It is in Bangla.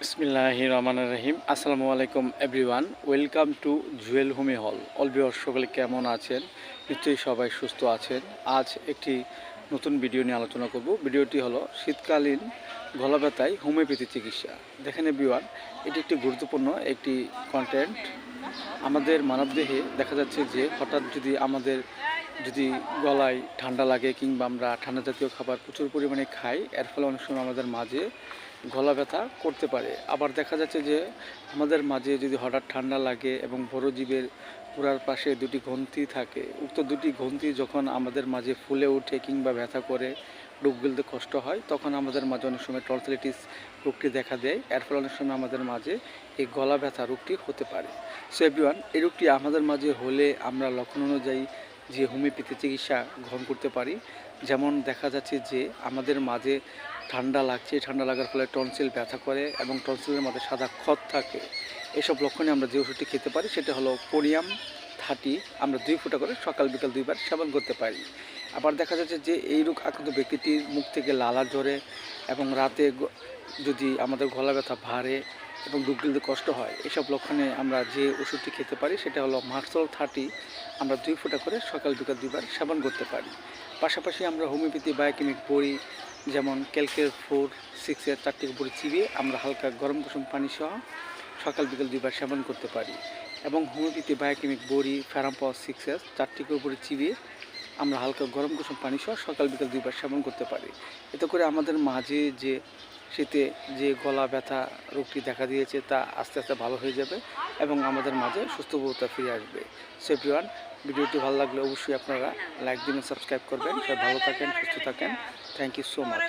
বিসমিল্লাহ রহমান রহিম আসসালামু আলাইকুম, এভরিওয়ান। ওয়েলকাম টু জুয়েল হোমি হল। অলবিওর সকলে কেমন আছেন? নিশ্চয়ই সবাই সুস্থ আছেন। আজ একটি নতুন ভিডিও নিয়ে আলোচনা করব। ভিডিওটি হলো, শীতকালীন গলা ব্যথায় হোমিওপ্যাথি চিকিৎসা। দেখেন এভরিওয়ান, এটি একটি গুরুত্বপূর্ণ একটি কন্টেন্ট আমাদের মানবদেহে দেখা যাচ্ছে যে হঠাৎ যদি আমাদের যদি গলায় ঠান্ডা লাগে কিংবা আমরা ঠান্ডা জাতীয় খাবার প্রচুর পরিমাণে খাই, এর ফলে অনেক সময় আমাদের মাঝে গলা ব্যথা করতে পারে। আবার দেখা যাচ্ছে যে, আমাদের মাঝে যদি হঠাৎ ঠান্ডা লাগে এবং বড় জীবের পুরার পাশে দুটি গ্রন্থি থাকে, উক্ত দুটি গ্রন্থি যখন আমাদের মাঝে ফুলে ওঠে কিংবা ব্যথা করে, ডুব গিলতে কষ্ট হয়, তখন আমাদের মাঝে অনেক সময় টর্সিলিটিস রোগটি দেখা দেয়। এর ফলে অনেক সময় আমাদের মাঝে এই গলা ব্যথা রোগটি হতে পারে। সো এভরিওয়ান এই রোগটি আমাদের মাঝে হলে আমরা লক্ষণ অনুযায়ী যে হোমিওপ্যাথি চিকিৎসা গ্রহণ করতে পারি। যেমন দেখা যাচ্ছে যে আমাদের মাঝে ঠান্ডা লাগছে, ঠান্ডা লাগার ফলে টনসিল ব্যথা করে এবং টনসিলের মধ্যে সাদা খত থাকে। এসব লক্ষণে আমরা যে ওষুধটি খেতে পারি সেটা হলো কোরিয়াম থার্টি আমরা দুই ফুটা করে সকাল, বিকাল দুইবার সেবন করতে পারি। আবার দেখা যাচ্ছে যে এই রোগ আক্রান্ত ব্যক্তিটির মুখ থেকে লালা ঝরে এবং রাতে যদি আমাদের গলা ব্যথা ভারে এবং ডুব গিলতে কষ্ট হয়, এসব লক্ষণে আমরা যে ওষুধটি খেতে পারি সেটা হলো মার্সল থার্টি আমরা দুই ফুটা করে সকাল, বিকাল দুইবার সেবন করতে পারি। পাশাপাশি আমরা হোমিওপ্যাথি বায়োকেমিক বড়ি যেমন ক্যালকের ফোর সিক্সের চারটি বড়ি চিবিয়ে আমরা হালকা গরম কুসুম পানি সহ সকাল বিকাল দুইবার সেবন করতে পারি। এবং হোমিওপ্যাথি বায়োকেমিক বড়ি ফ্যারাম্পা সিক্সের চারটি করে চিবিয়ে আমরা হালকা গরম কুসুম পানি সহ সকাল বিকাল দুইবার সেবন করতে পারি। এতে করে আমাদের মাঝে যে শীতে যে গলা ব্যথা রোগটি দেখা দিয়েছে তা আস্তে আস্তে ভালো হয়ে যাবে এবং আমাদের মাঝে সুস্থবোধতা ফিরে আসবে। সেপ্রিয়ান ভিডিওটি ভালো লাগলে অবশ্যই আপনারা লাইক দিন সাবস্ক্রাইব করবেন। সবাই ভালো থাকেন, সুস্থ থাকেন। Thank you so much